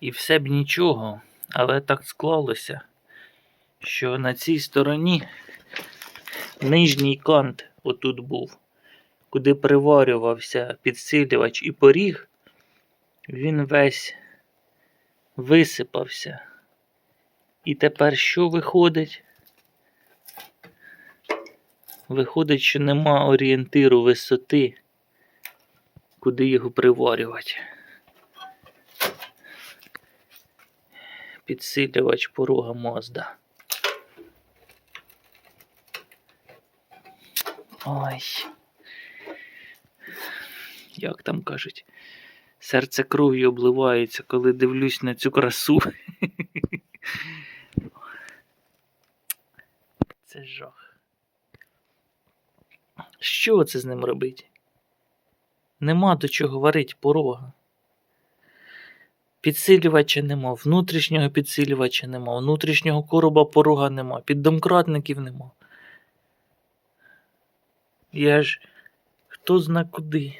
І все б нічого, але так склалося, що на цій стороні нижній кант отут був, куди приварювався підсилювач і поріг, він весь висипався. І тепер що виходить? Виходить, що нема орієнтиру висоти, куди його приварювати. Підсилювач порога Мазда. Ой. Як там кажуть? Серце кров'ю обливається, коли дивлюсь на цю красу. Це жах. Що це з ним робить? Нема до чого варить порога. Підсилювача нема, внутрішнього підсилювача нема, внутрішнього короба порога нема, піддомкратників нема. Я ж хто зна куди.